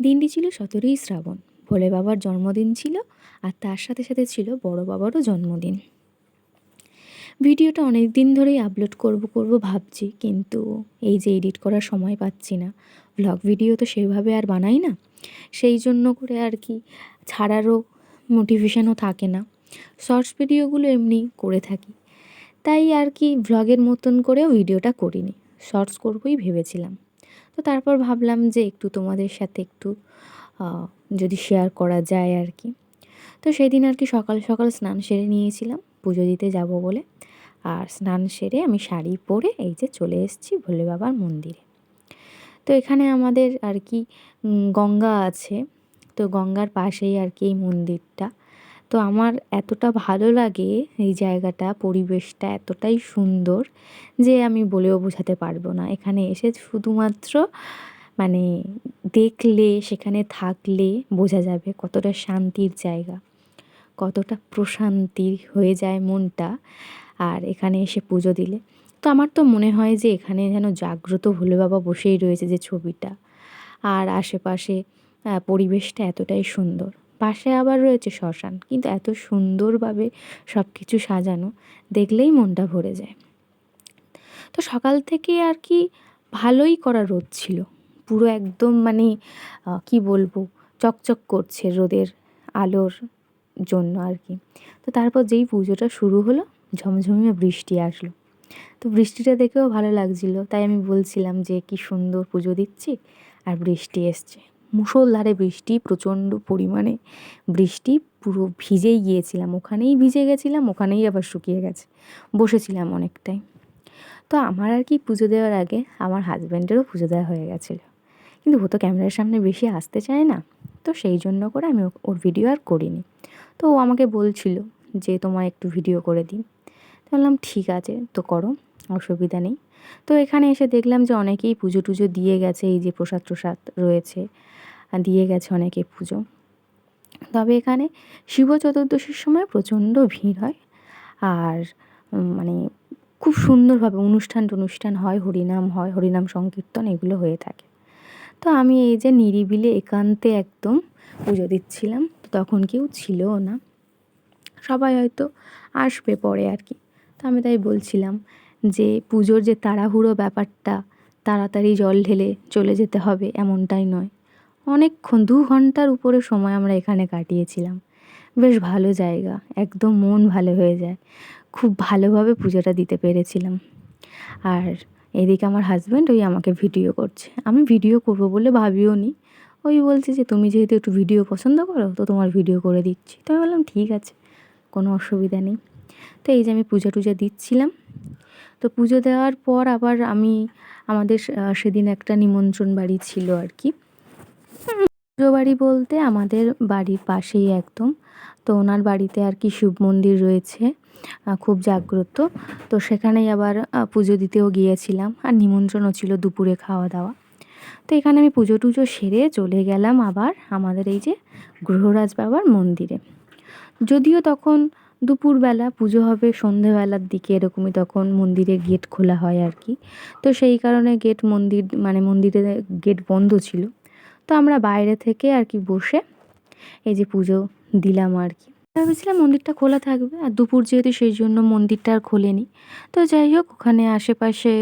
দিনটি ছিল সতেরোই শ্রাবণ। ভোলে বাবার জন্মদিন ছিল আর তার সাথে সাথে ছিল বড় বাবারও জন্মদিন। ভিডিওটা অনেক দিন ধরেই আপলোড করব করব ভাবছি, কিন্তু এই যে এডিট করার সময় পাচ্ছি না। ব্লগ ভিডিও তো সেভাবে আর বানাই না। সেই জন্য করে আর কি ছাড়ারও মোটিভেশনও থাকে না। শর্টস ভিডিওগুলো এমনি করে থাকি। তাই আর কি ভ্লগের মতন করেও ভিডিওটা করিনি। শর্টস করবই ভেবেছিলাম। তো তারপর ভাবলাম যে একটু তোমাদের সাথে একটু যদি শেয়ার করা যায় আর কি তো সেই দিন আর কি সকাল সকাল স্নান সেরে নিয়েছিলাম, পুজো দিতে যাব বলে। আর স্নান সেরে আমি শাড়ি পরে এই যে চলে এসেছি ভোলে বাবার মন্দিরে। তো এখানে আমাদের আর কি গঙ্গা আছে। তো গঙ্গার পাশেই আর কি এই মন্দিরটা। তো আমার এতটা ভালো লাগে এই জায়গাটা, পরিবেশটা এতটাই সুন্দর যে আমি বলেও বোঝাতে পারব না। এখানে এসে শুধুমাত্র মানে দেখলে, সেখানে থাকলে বোঝা যাবে কতটা শান্তির জায়গা, কতটা প্রশান্তি হয়ে যায় মনটা আর এখানে এসে পুজো দিলে। তো আমার তো মনে হয় যে এখানে যেন জাগ্রত ভোলে বাবা বসেই রয়েছে যে ছবিটা। আর আশেপাশে পরিবেশটা এতটাই সুন্দর। পাশে আবার রয়েছে শ্মশান। কিন্তু এত সুন্দরভাবে সব কিছু সাজানো, দেখলেই মনটা ভরে যায়। তো সকাল থেকে আর কি ভালোই করা রোদ ছিল। পুরো একদম মানে কি বলব, চকচক করছে রোদের আলোর জন্য আর কি। তো তারপর যেই পুজোটা শুরু হলো, ঝমঝমিয়ে বৃষ্টি আসলো। তো বৃষ্টিটা দেখেও ভালো লাগছিল। তাই আমি বলছিলাম যে, কি সুন্দর পুজো দিচ্ছি, আর বৃষ্টি এসছে। মুষলধারে বৃষ্টি, প্রচণ্ড পরিমাণে বৃষ্টি, পুরো ভিজেই গিয়েছিলাম। ওখানেই ভিজে গেছিলাম, ওখানেই আবার শুকিয়ে গেছে। বসেছিলাম অনেকটাই। তো আমার আর কি পুজো দেওয়ার আগে আমার হাজব্যান্ডেরও পুজো দেওয়া হয়ে গেছিল। কিন্তু ও তো ক্যামেরার সামনে বেশি আসতে চায় না। তো সেই জন্য করে আমি ওর ভিডিও আর করিনি। তো ও আমাকে বলছিল যে তোমার একটু ভিডিও করে দিই। তো বললাম, ঠিক আছে, তো করো, অসুবিধা নেই। তো এখানে এসে দেখলাম যে, অনেকেই পুজো টুজো দিয়ে গেছে, এই যে প্রসাদ প্রসাদ রয়েছে। দিয়ে গেছে অনেকে পুজো। তবে এখানে শিব চতুর্দশীর সময় প্রচণ্ড ভিড় হয়। আর মানে খুব সুন্দরভাবে অনুষ্ঠান টনুষ্ঠান হয়, হরিনাম হয়, হরিনাম সংকীর্তন এগুলো হয়ে থাকে। তো আমি এই যে নিরিবিলে একান্তে একদম পুজো দিচ্ছিলাম, তো তখন কেউ ছিলও না। সবাই হয়তো আসবে পরে আর কি। তো আমি তাই বলছিলাম যে পুজোর যে তাড়াহুড়ো ব্যাপারটা, তাড়াতাড়ি জল ঢেলে চলে যেতে হবে এমনটাই নয়। অনেকক্ষণ, দু ঘণ্টার উপরে সময় আমরা এখানে কাটিয়েছিলাম। বেশ ভালো জায়গা, একদম মন ভালো হয়ে যায়। খুব ভালোভাবে পুজোটা দিতে পেরেছিলাম। আর এদিকে আমার হাজব্যান্ড ওই আমাকে ভিডিও করছে। আমি ভিডিও করব বলে ভাবিও নি। ওই বলছে যে, তুমি যেহেতু একটু ভিডিও পছন্দ করো, তো তোমার ভিডিও করে দিচ্ছি। তো আমি বললাম, ঠিক আছে, কোনো অসুবিধা নেই। তো এই যে আমি পূজা টুজা দিচ্ছিলাম। তো পুজো দেওয়ার পর আবার আমি, আমাদের সেদিন একটা নিমন্ত্রণ বাড়ি ছিল আর কি। বাড়ি বলতে আমাদের বাড়ির পাশেই একদম। তো ওনার বাড়িতে আর কি শিব মন্দির রয়েছে খুব জাগ্রত। তো সেখানেই আবার পুজো দিতেও গিয়েছিলাম আর নিমন্ত্রণও ছিল দুপুরে খাওয়া দাওয়া। তো এখানে আমি পুজো টুজো সেরে চলে গেলাম আবার আমাদের এই যে গ্রহরাজ বাবার মন্দিরে। যদিও তখন দুপুরবেলা, পুজো হবে সন্ধেবেলার দিকে এরকমই তখন মন্দিরে গেট খোলা হয় আর কি। তো সেই কারণে গেট মন্দির মানে মন্দিরে গেট বন্ধ ছিল। তো আমরা বাইরে থেকে আর কি বসে এই যে পুজো দিলাম আর কি। ভেবেছিলাম মন্দিরটা খোলা থাকবে আর দুপুর যেহেতু সেই জন্য মন্দিরটা আর খোলেনি। তো যাই হোক, ওখানে আশেপাশে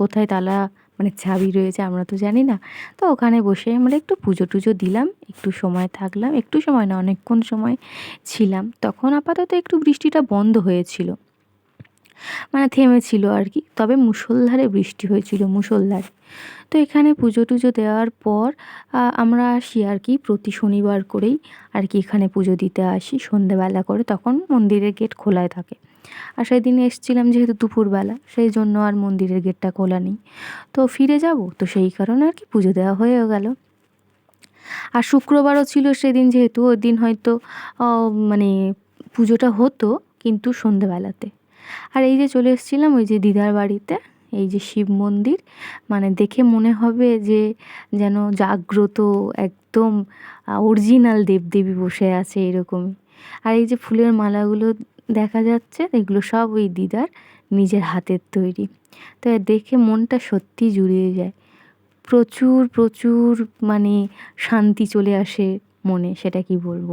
কোথায় তালা মানে চাবি রয়েছে আমরা তো জানি না। তো ওখানে বসে আমরা একটু পুজো টুজো দিলাম, একটু সময় থাকলাম, একটু সময় না, অনেকক্ষণ সময় ছিলাম। তখন আপাতত একটু বৃষ্টিটা বন্ধ হয়েছিল। মানে থেমেছিল আর কি, তবে মুষলধারে বৃষ্টি হয়েছিল, মুষলধারে। তো এখানে পুজো টুজো দেওয়ার পর আমরা আসি আর কি প্রতি শনিবার করেই আর কি এখানে পুজো দিতে আসি। সন্ধেবেলা করে তখন মন্দিরের গেট খোলায় থাকে। আর সেদিন এসছিলাম যেহেতু দুপুরবেলা, সেই জন্য আর মন্দিরের গেটটা খোলা নেই। তো ফিরে যাব, তো সেই কারণে আর কি পুজো দেওয়া হয়েও গেল। আর শুক্রবারও ছিল সেদিন যেহেতু, ওই দিন হয়তো মানে পুজোটা হতো কিন্তু সন্ধেবেলাতে। আর এই যে চলে এসেছিলাম ওই যে দিদার বাড়িতে এই যে শিব মন্দির মানে দেখে মনে হবে যে যেন জাগ্রত একদম অরিজিনাল দেবদেবী বসে আছে এরকমই। আর এই যে ফুলের মালাগুলো দেখা যাচ্ছে, এগুলো সব ওই দিদার নিজের হাতের তৈরি। তো দেখে মনটা সত্যি জুড়িয়ে যায়। প্রচুর প্রচুর মানে শান্তি চলে আসে মনে, সেটা কি বলব?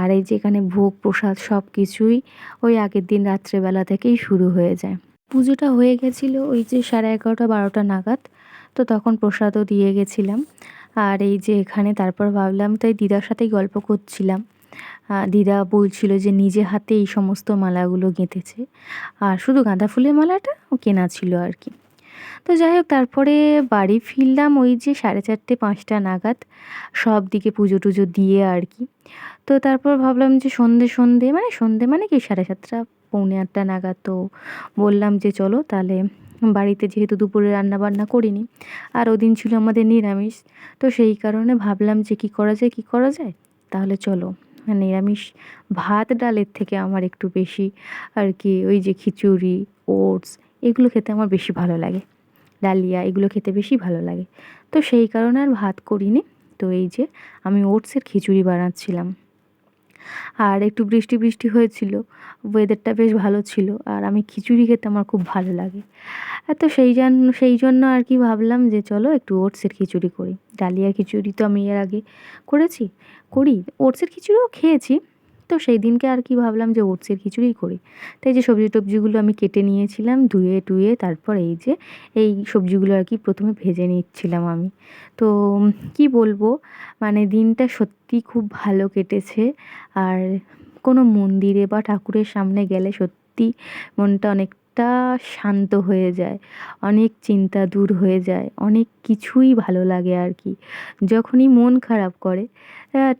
আর এই যে এখানে ভোগ প্রসাদ সব কিছুই ওই আগের দিন রাত্রেবেলা থেকেই শুরু হয়ে যায়। পুজোটা হয়ে গেছিল ওই যে সাড়ে এগারোটা, বারোটা নাগাদ। তো তখন প্রসাদও দিয়ে গেছিলাম। আর এই যে এখানে তারপর ভাবলাম, তাই দিদার সাথেই গল্প করছিলাম। দিদা বলছিল যে নিজে হাতে এই সমস্ত মালাগুলো গেঁথেছে। আর শুধু গাঁদা ফুলের মালাটা ও কেনা ছিল আর কি। তো যাই হোক, তারপরে বাড়ি ফিরলাম ওই যে সাড়ে চারটে, পাঁচটা নাগাদ। সব দিকে পুজো টুজো দিয়ে আর কি। তো তারপর ভাবলাম যে সন্ধে সন্ধে মানে সন্ধে মানে কি? সাড়ে সাতটা, পৌনে আটটা নাগাদ তো বললাম যে চলো তাহলে বাড়িতে যেহেতু দুপুরে রান্না বান্না করিনি, আর ওদিন ছিল আমাদের নিরামিষ, তো সেই কারণে ভাবলাম যে কী করা যায়, কী করা যায়? তাহলে চলো, নিরামিষ ভাত ডালের থেকে আমার একটু বেশি আর কি, ওই যে খিচুড়ি, ওটস, এগুলো খেতে আমার বেশি ভালো লাগে। ডালিয়া, এগুলো খেতে বেশি ভালো লাগে। তো সেই কারণে আর ভাত করিনি। তো এই যে আমি ওটসের খিচুড়ি বানাচ্ছিলাম। আর একটু বৃষ্টি বৃষ্টি হয়েছিল ওয়েদারটা বেশ ভালো ছিল, আর আমি খিচুড়ি খেতে আমার খুব ভালো লাগে। তো সেই জন্য সেই জন্য আর কি ভাবলাম যে চলো একটু ওটসের খিচুড়ি করি। ডালিয়া খিচুড়ি তো আমি এর আগে করেছি, করি। ওটসের খিচুড়িও খেয়েছি তো সেই দিনকে আর কি ভাবলাম যে ওটসের খিচুড়িই করি। তাই যে সবজি টবজিগুলো আমি কেটে নিয়েছিলাম, ধুয়ে টুয়ে তারপর এই যে, এই সবজিগুলো আর কি প্রথমে ভেজে নিচ্ছিলাম আমি। তো কি বলব মানে দিনটা সত্যি খুব ভালো কেটেছে। আর কোনো মন্দিরে বা ঠাকুরের সামনে গেলে সত্যি মনটা অনেকটা শান্ত হয়ে যায়, অনেক চিন্তা দূর হয়ে যায়, অনেক কিছুই ভালো লাগে আর কি। যখনই মন খারাপ করে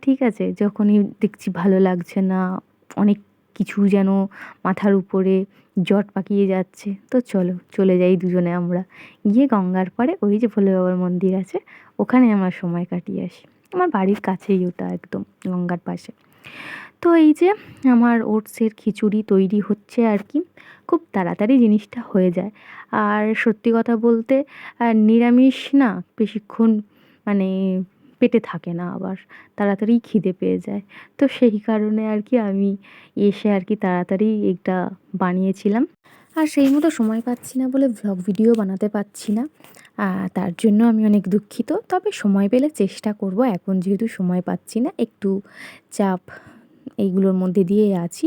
ঠিক আছে, যখনই দেখছি ভালো লাগছে না, অনেক কিছু যেন মাথার উপরে জট পাকিয়ে যাচ্ছে, তো চলো, চলে যাই দুজনে আমরা। গিয়ে গঙ্গার পাড়ে ওই যে ভোলে বাবার মন্দির আছে, ওখানে আমার সময় কাটিয়ে আসি। আমার বাড়ির কাছেই ওটা একদম, গঙ্গার পাশে। তো এই যে আমার ওটসের খিচুড়ি তৈরি হচ্ছে আর কি, খুব তাড়াতাড়ি জিনিসটা হয়ে যায়। আর সত্যি কথা বলতে নিরামিষ না, বেশিক্ষণ মানে পেটে থাকে না আবার, তাড়াতাড়ি খিদে পেয়ে যায়। তো সেই কারণে আর কি আমি এসে আর কি তাড়াতাড়ি এটা বানিয়েছিলাম। আর সেই মতো সময় পাচ্ছি না বলে ভ্লগ ভিডিও বানাতে পারছি না। তার জন্য আমি অনেক দুঃখিত। তবে সময় পেলে চেষ্টা করব। এখন যেহেতু সময় পাচ্ছি না, একটু চাপ এইগুলোর মধ্যে দিয়ে আছি।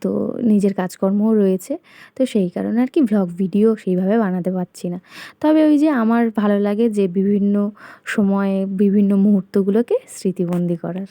তো নিজের কাজকর্মও রয়েছে। তো সেই কারণে আর কি ভ্লগ ভিডিও সেইভাবে বানাতে পারছি না। তবে ওই যে আমার ভালো লাগে যে বিভিন্ন সময়ে বিভিন্ন মুহূর্তগুলোকে স্মৃতিবন্দি করার।